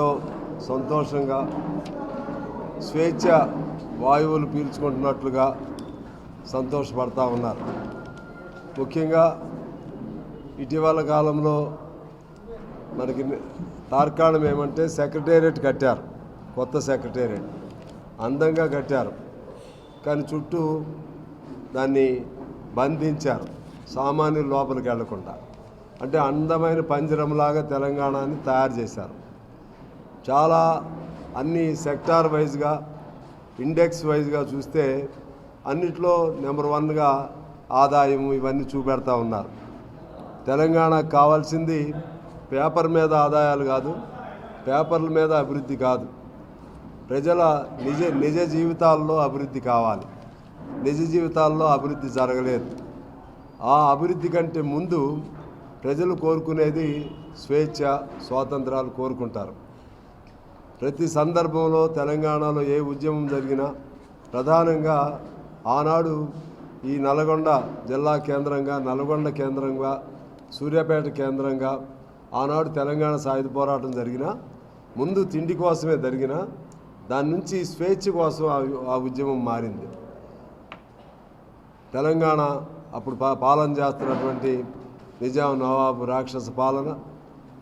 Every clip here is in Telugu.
ఎంతో సంతోషంగా స్వేచ్ఛ వాయువులు పీల్చుకుంటున్నట్లుగా సంతోషపడతా ఉన్నారు. ముఖ్యంగా ఇటీవల కాలంలో మనకి తార్కాణం ఏమంటే సెక్రటేరియట్ కట్టారు కొత్త సెక్రటేరియట్. అందంగా కట్టారు. కానీ చుట్టూ దాన్ని బంధించారు సామాన్యులు లోపలికి వెళ్ళకుండా అంటే అందమైన పంజరంలాగా తెలంగాణని తయారు చేశారు. చాలా అన్ని సెక్టార్ వైజ్గా ఇండెక్స్ వైజ్గా చూస్తే అన్నిట్లో నెంబర్ వన్గా ఆదాయం ఇవన్నీ చూపెడతా ఉన్నారు. తెలంగాణకు కావాల్సింది పేపర్ మీద ఆదాయాలు కాదు పేపర్ల మీద అభివృద్ధి కాదు. ప్రజల నిజ నిజ జీవితాల్లో అభివృద్ధి కావాలి. నిజ జీవితాల్లో అభివృద్ధి జరగలేదు. ఆ అభివృద్ధి కంటే ముందు ప్రజలు కోరుకునేది స్వేచ్ఛ స్వాతంత్రాలు కోరుకుంటారు. ప్రతి సందర్భంలో తెలంగాణలో ఏ ఉద్యమం జరిగినా ప్రధానంగా ఆనాడు ఈ నల్గొండ జిల్లా కేంద్రంగా నల్గొండ కేంద్రంగా సూర్యాపేట కేంద్రంగా ఆనాడు తెలంగాణ సాయుధ పోరాటం జరిగిన ముందు తిండి కోసమే జరిగిన దాని నుంచి స్వేచ్ఛ కోసం ఆ- ఉద్యమం మారింది. తెలంగాణ అప్పుడు పా పాలన చేస్తున్నటువంటి నిజాం నవాబు రాక్షస పాలన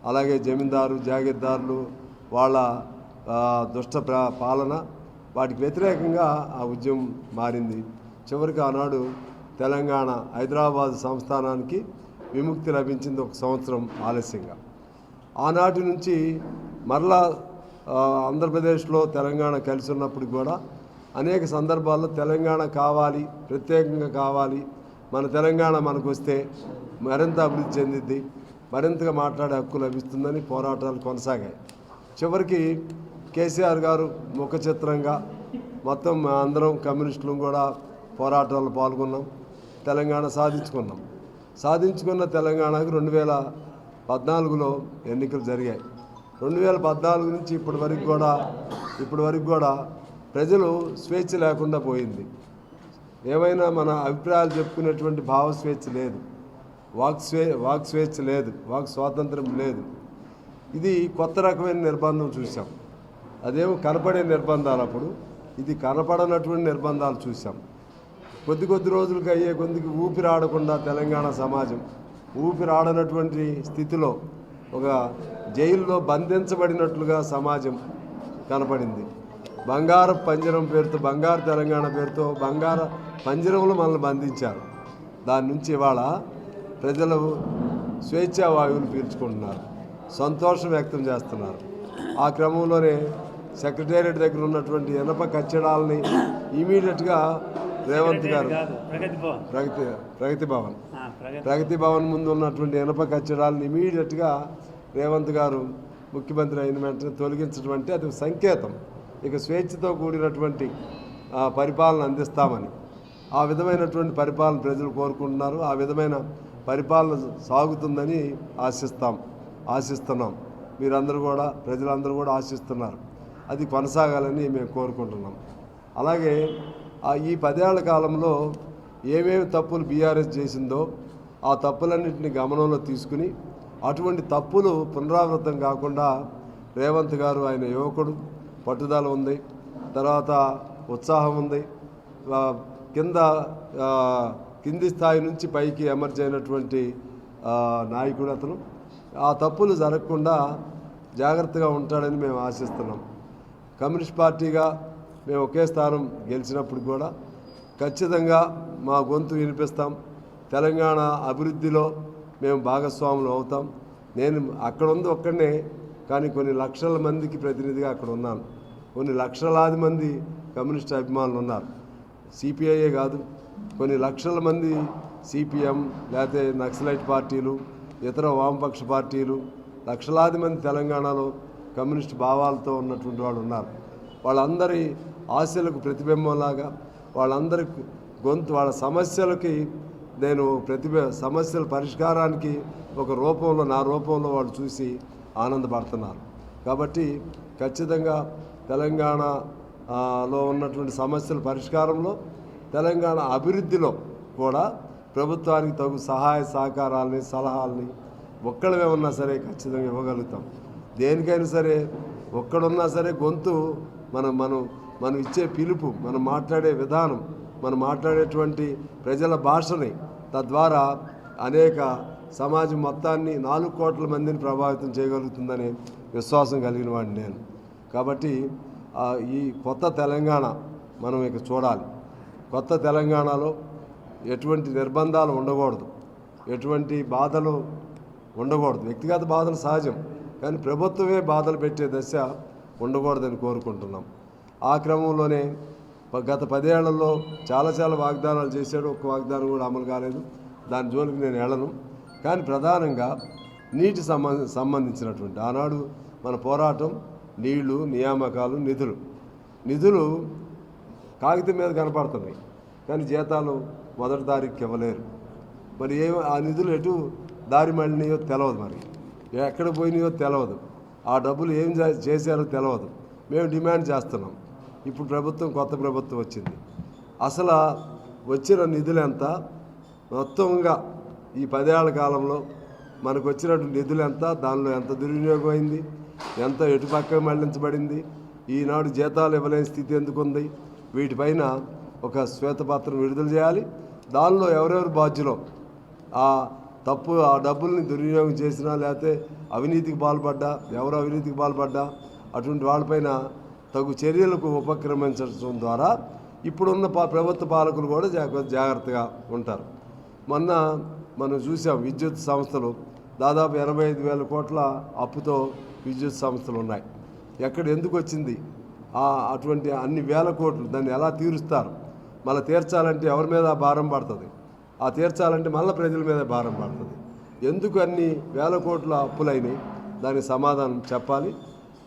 అలాగే జమీందారు జాగీర్దారులు వాళ్ళ దుష్ట పాలన. వాటికి వ్యతిరేకంగా ఆ ఉద్యమం మారింది. చివరికి ఆనాడు తెలంగాణ హైదరాబాద్ సంస్థానానికి విముక్తి లభించింది ఒక సంవత్సరం ఆలస్యంగా. ఆనాటి నుంచి మరలా ఆంధ్రప్రదేశ్లో తెలంగాణ కలిసి ఉన్నప్పుడు కూడా అనేక సందర్భాల్లో తెలంగాణ కావాలి ప్రత్యేకంగా కావాలి. మన తెలంగాణ మనకు వస్తే మరింత అభివృద్ధి చెందిద్ది మరింతగా మాట్లాడే హక్కు లభిస్తుందని పోరాటాలు కొనసాగాయి. చివరికి కేసీఆర్ గారు ముఖ చిత్రంగా మొత్తం అందరం కమ్యూనిస్టులు కూడా పోరాటాల్లో పాల్గొన్నాం తెలంగాణ సాధించుకున్నాం. సాధించుకున్న తెలంగాణకు రెండు వేల పద్నాలుగులో ఎన్నికలు జరిగాయి. రెండు వేల పద్నాలుగు నుంచి ఇప్పటి వరకు కూడా ఇప్పటి వరకు కూడా ప్రజలు స్వేచ్ఛ లేకుండా పోయింది. ఏమైనా మన అభిప్రాయాలు చెప్పుకునేటువంటి భావ స్వేచ్ఛ లేదు. వాక్ స్వే వాక్ స్వేచ్ఛ లేదు. వాక్ స్వాతంత్రం లేదు. ఇది కొత్త రకమైన నిర్బంధం చూసాం అదేమో కనపడే నిర్బంధాలు అప్పుడు. ఇది కనపడనటువంటి నిర్బంధాలు చూసాం కొద్ది కొద్ది రోజులకు అయ్యే కొద్దికి ఊపిరాడకుండా తెలంగాణ సమాజం ఊపిరాడనటువంటి స్థితిలో ఒక జైల్లో బంధించబడినట్లుగా సమాజం కనపడింది. బంగారు పంజరం పేరుతో బంగారు తెలంగాణ పేరుతో బంగారు పంజరంలో మనల్ని బంధించారు. దాని నుంచి ఇవాళ ప్రజలు స్వేచ్ఛా వాయువులు పీల్చుకుంటున్నారు. సంతోషం వ్యక్తం చేస్తున్నారు. ఆ క్రమంలోనే సెక్రటేరియట్ దగ్గర ఉన్నటువంటి ఇనప కచ్చడాలని ఇమీడియట్గా రేవంత్ గారు ప్రగతి ప్రగతి భవన్. ప్రగతి. భవన్ ముందు ఉన్నటువంటి ఇనప కచ్చడాలను ఇమీడియట్గా రేవంత్ గారు ముఖ్యమంత్రి అయిన వెంటనే తొలగించడం అంటే అది సంకేతం. ఇక స్వేచ్ఛతో కూడినటువంటి పరిపాలన అందిస్తామని. ఆ విధమైనటువంటి పరిపాలన ప్రజలు కోరుకుంటున్నారు. ఆ విధమైన పరిపాలన సాగుతుందని ఆశిస్తాం ఆశిస్తున్నాం. మీరందరూ కూడా ప్రజలందరూ కూడా ఆశిస్తున్నారు. అది కొనసాగాలని మేము కోరుకుంటున్నాం. అలాగే ఈ పదేళ్ళ కాలంలో ఏమేమి తప్పులు బీఆర్ఎస్ చేసిందో ఆ తప్పులన్నింటినీ గమనంలో తీసుకుని అటువంటి తప్పులు పునరావృతం కాకుండా రేవంత్ గారు ఆయన యువకుడు పట్టుదల ఉంది. తర్వాత ఉత్సాహం ఉంది. కింద కింది స్థాయి నుంచి పైకి ఎమర్జ్ అయినటువంటి నాయకుడు అతను. ఆ తప్పులు జరగకుండా జాగ్రత్తగా ఉంటాడని మేము ఆశిస్తున్నాం. కమ్యూనిస్ట్ పార్టీగా మేము ఒకే స్థానం గెలిచినప్పుడు కూడా ఖచ్చితంగా మా గొంతు వినిపిస్తాం. తెలంగాణ అభివృద్ధిలో మేము భాగస్వాములు అవుతాం. నేను అక్కడ ఉంది ఒక్కడనే కానీ కొన్ని లక్షల మందికి ప్రతినిధిగా అక్కడ ఉన్నాను. కొన్ని లక్షలాది మంది కమ్యూనిస్ట్ అభిమానులు ఉన్నారు. సిపిఐఏ కాదు కొన్ని లక్షల మంది సిపిఎం లేకపోతే నక్సలైట్ పార్టీలు ఇతర వామపక్ష పార్టీలు లక్షలాది మంది తెలంగాణలో కమ్యూనిస్ట్ భావాలతో ఉన్నటువంటి వాళ్ళు ఉన్నారు. వాళ్ళందరి ఆశలకు ప్రతిబింబంలాగా వాళ్ళందరి గొంతు వాళ్ళ సమస్యలకి నేను ప్రతిభ సమస్యల పరిష్కారానికి ఒక రూపంలో నా రూపంలో వాళ్ళు చూసి ఆనందపడుతున్నారు. కాబట్టి ఖచ్చితంగా తెలంగాణ లో ఉన్నటువంటి సమస్యల పరిష్కారంలో తెలంగాణ అభివృద్ధిలో కూడా ప్రభుత్వానికి తగు సహాయ సహకారాలని సలహాలని ఒక్కడమే ఉన్నా సరే ఖచ్చితంగా ఇవ్వగలుగుతాం. దేనికైనా సరే ఒక్కడున్నా సరే గొంతు మనం మనం మనం ఇచ్చే పిలుపు మనం మాట్లాడే విధానం మనం మాట్లాడేటువంటి ప్రజల భాషని తద్వారా అనేక సమాజం మొత్తాన్ని నాలుగు కోట్ల మందిని ప్రభావితం చేయగలుగుతుందనే విశ్వాసం కలిగిన వాడిని నేను. కాబట్టి ఈ కొత్త తెలంగాణ మనం ఇక చూడాలి. కొత్త తెలంగాణలో ఎటువంటి నిర్బంధాలు ఉండకూడదు. ఎటువంటి బాధలు ఉండకూడదు. వ్యక్తిగత బాధలు సహజం. కానీ ప్రభుత్వమే బాధలు పెట్టే దశ ఉండకూడదని కోరుకుంటున్నాం. ఆ క్రమంలోనే గత పదేళ్ళలో చాలా చాలా వాగ్దానాలు చేశాడు. ఒక్క వాగ్దానం కూడా అమలు కాలేదు. దాని జోలికి నేను వెళ్ళను. కానీ ప్రధానంగా నీటి సంబంధ సంబంధించినటువంటి ఆనాడు మన పోరాటం నీళ్ళు నియామకాలు నిధులు. నిధులు కాగితం మీద కనపడుతున్నాయి. కానీ జీతాలు మొదటి తారీఖుకి ఇవ్వలేరు. మరి ఏ ఆ నిధులు ఎటు దారి మళ్ళినాయో తెలియదు మరి. ఎక్కడ పోయినాయో తెలియదు ఆ డబ్బులు ఏం చే- చేశారో తెలియదు మేము డిమాండ్ చేస్తున్నాం. ఇప్పుడు ప్రభుత్వం కొత్త ప్రభుత్వం వచ్చింది. అసలు వచ్చిన నిధులు ఎంత? మొత్తంగా ఈ పదేళ్ళ కాలంలో మనకు వచ్చినటువంటి నిధులు ఎంత? దానిలో ఎంత దుర్వినియోగం అయింది? ఎంత ఎటుపక్క మళ్ళించబడింది? ఈనాడు జీతాలు ఇవ్వలేని స్థితి ఎందుకుంది? వీటిపైన ఒక శ్వేతపత్రం విడుదల చేయాలి. దానిలో ఎవరెవరు బాధ్యులో? ఆ తప్పు ఆ డబ్బుల్ని దుర్వినియోగం చేసినా లేకపోతే అవినీతికి పాల్పడ్డా ఎవరు అవినీతికి పాల్పడ్డా అటువంటి వాళ్ళపైన తగు చర్యలకు ఉపక్రమించడం ద్వారా ఇప్పుడున్న పా ప్రభుత్వ పాలకులు కూడా జాగ్రత్త జాగ్రత్తగా ఉంటారు. మొన్న మనం చూసాం విద్యుత్ సంస్థలు దాదాపు ఎనభై ఐదు వేల కోట్ల అప్పుతో విద్యుత్ సంస్థలు ఉన్నాయి. ఎక్కడ ఎందుకు వచ్చింది? అటువంటి అన్ని వేల కోట్లు దాన్ని ఎలా తీరుస్తారు? మళ్ళీ తీర్చాలంటే ఎవరి మీద భారం పడుతుంది? ఆ తీర్చాలంటే మళ్ళీ ప్రజల మీద భారం పడుతుంది. ఎందుకు అన్ని వేల కోట్ల అప్పులైనాయి? దానికి సమాధానం చెప్పాలి.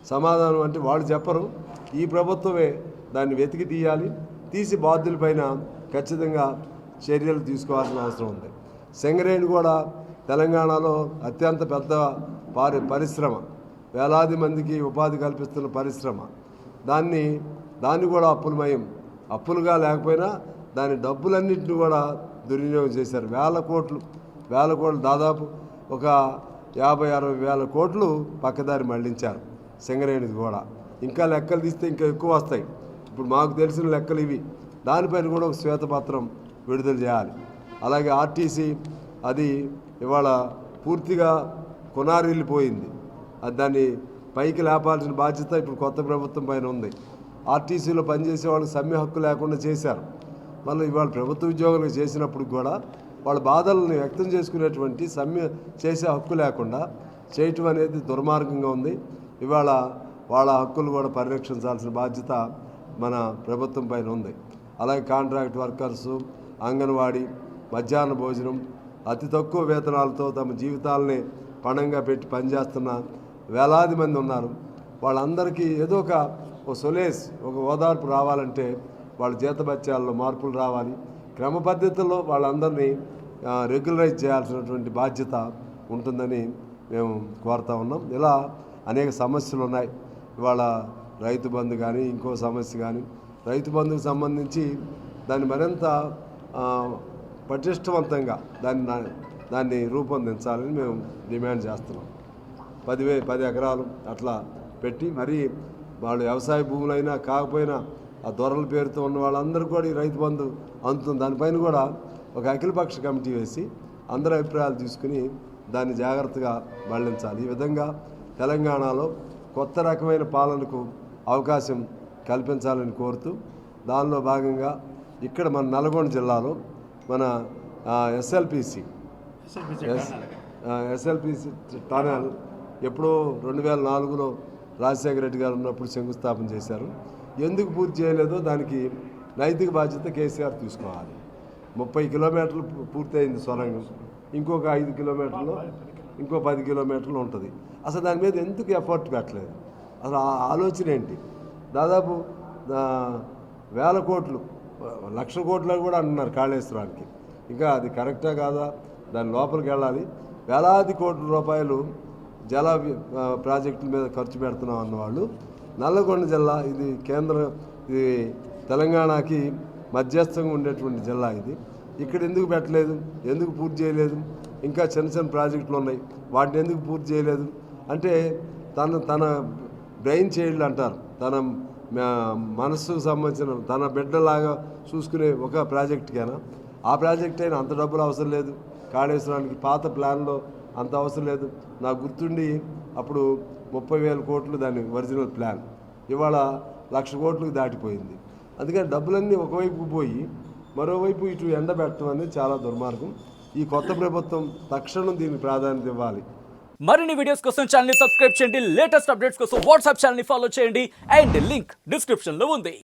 సమాధానం అంటే వాళ్ళు చెప్పరు. ఈ ప్రభుత్వమే దాన్ని వెతికి తీయాలి. తీసి బాధ్యులపైన ఖచ్చితంగా చర్యలు తీసుకోవాల్సిన అవసరం ఉంది. సింగరేణి కూడా తెలంగాణలో అత్యంత పెద్ద పారి పరిశ్రమ. వేలాది మందికి ఉపాధి కల్పిస్తున్న పరిశ్రమ. దాన్ని దాన్ని కూడా అప్పులమయం. అప్పులుగా లేకపోయినా దాని డబ్బులన్నింటినీ కూడా దుర్వినియోగం చేశారు. వేల కోట్లు వేల కోట్లు దాదాపు ఒక యాభై అరవై వేల కోట్లు పక్కదారి మళ్ళించారు సింగరేణిది కూడా. ఇంకా లెక్కలు తీస్తే ఇంకా ఎక్కువ వస్తాయి. ఇప్పుడు మాకు తెలిసిన లెక్కలు ఇవి. దానిపైన కూడా ఒక శ్వేతపత్రం విడుదల చేయాలి. అలాగే ఆర్టీసీ అది ఇవాళ పూర్తిగా కొనారిల్లిపోయింది. అది దాన్ని పైకి లేపాల్సిన బాధ్యత ఇప్పుడు కొత్త ప్రభుత్వం పైన ఉంది. ఆర్టీసీలో పనిచేసే వాళ్ళకి సమ్మె హక్కు లేకుండా చేశారు. మళ్ళీ ఇవాళ ప్రభుత్వ ఉద్యోగాలు చేసినప్పుడు కూడా వాళ్ళ బాధలను వ్యక్తం చేసుకునేటువంటి సమ్మె చేసే హక్కు లేకుండా చేయటం అనేది దుర్మార్గంగా ఉంది. ఇవాళ వాళ్ళ హక్కులు కూడా పరిరక్షించాల్సిన బాధ్యత మన ప్రభుత్వం పైన ఉంది. అలాగే కాంట్రాక్ట్ వర్కర్సు అంగన్వాడీ మధ్యాహ్న భోజనం అతి తక్కువ వేతనాలతో తమ జీవితాలని పణంగా పెట్టి పనిచేస్తున్న వేలాది మంది ఉన్నారు. వాళ్ళందరికీ ఏదో ఒక ఒక సొలేస్ ఒక ఓదార్పు రావాలంటే వాళ్ళ జీతభత్యాల్లో మార్పులు రావాలి. క్రమ పద్ధతుల్లో వాళ్ళందరినీ రెగ్యులరైజ్ చేయాల్సినటువంటి బాధ్యత ఉంటుందని మేము కోరుతా ఉన్నాం. ఇలా అనేక సమస్యలు ఉన్నాయి. ఇవాళ రైతు బంధు కానీ ఇంకో సమస్య కానీ రైతు బంధుకు సంబంధించి దాన్ని మరింత పటిష్టవంతంగా దాన్ని దాన్ని రూపొందించాలని మేము డిమాండ్ చేస్తున్నాం. పదివే పది ఎకరాలు అట్లా పెట్టి మరి వాళ్ళు వ్యవసాయ భూములైనా కాకపోయినా ఆ దొరల పేరుతో ఉన్న వాళ్ళందరూ కూడా ఈ రైతు బంధు అందుతుంది. దానిపైన కూడా ఒక అఖిలపక్ష కమిటీ వేసి అందరి అభిప్రాయాలు తీసుకుని దాన్ని జాగ్రత్తగా మళ్ళించాలి. ఈ విధంగా తెలంగాణలో కొత్త రకమైన పాలనకు అవకాశం కల్పించాలని కోరుతూ దానిలో భాగంగా ఇక్కడ మన నల్గొండ జిల్లాలో మన ఎస్ఎల్పిసి ఎస్ఎల్పిసి టనల్ ఎప్పుడో రెండు వేల నాలుగులో రాజశేఖర రెడ్డి గారు ఉన్నప్పుడు శంకుస్థాపన చేశారు. ఎందుకు పూర్తి చేయలేదో దానికి నైతిక బాధ్యత కేసీఆర్ తీసుకోవాలి. ముప్పై కిలోమీటర్లు పూర్తి పూర్తయింది సొరంగం. ఇంకొక ఐదు కిలోమీటర్లు ఇంకో పది కిలోమీటర్లు ఉంటుంది. అసలు దాని మీద ఎందుకు ఎఫర్ట్ పెట్టలేదు? అసలు ఆ ఆలోచన ఏంటి? దాదాపు వేల కోట్లు లక్ష కోట్లు కూడా అంటున్నారు కాళేశ్వరానికి. ఇంకా అది కరెక్టా కాదా? దాని లోపలికి వెళ్ళాలి. వేలాది కోట్ల రూపాయలు జల ప్రాజెక్టుల మీద ఖర్చు పెడుతున్నాం అన్నవాళ్ళు నల్లగొండ జిల్లా ఇది కేంద్ర ఇది తెలంగాణకి మధ్యస్థంగా ఉండేటువంటి జిల్లా ఇది. ఇక్కడ ఎందుకు పెట్టలేదు? ఎందుకు పూర్తి చేయలేదు? ఇంకా చిన్న చిన్న ప్రాజెక్టులు ఉన్నాయి. వాటిని ఎందుకు పూర్తి చేయలేదు? అంటే తన తన బ్రెయిన్ చైల్డ్ అంటారు. తన మ- మనస్సుకు సంబంధించిన తన బిడ్డలాగా చూసుకునే ఒక ప్రాజెక్ట్కైనా? ఆ ప్రాజెక్ట్ అయినా అంత డబ్బులు అవసరం లేదు. కాళేశ్వరానికి పాత ప్లాన్లో అంత అవసరం లేదు. నాకు గుర్తుండి అప్పుడు ముప్పై వేల కోట్లు దాని ఒరిజినల్ ప్లాన్. ఇవాళ లక్ష కోట్లకు దాటిపోయింది. అందుకని డబ్బులన్నీ ఒకవైపు పోయి మరోవైపు ఇటు ఎండబెట్టడం అనేది చాలా దుర్మార్గం. ఈ కొత్త ప్రభుత్వం తక్షణం దీనికి ప్రాధాన్యత ఇవ్వాలి. మరిన్ని వీడియోస్ కోసం ఛానల్ సబ్స్క్రైబ్ చేయండి. లేటెస్ట్ అప్డేట్స్ కోసం వాట్సాప్ ఛానల్ ఫాలో చేయండి. అండ్ లింక్ డిస్క్రిప్షన్లో ఉంది.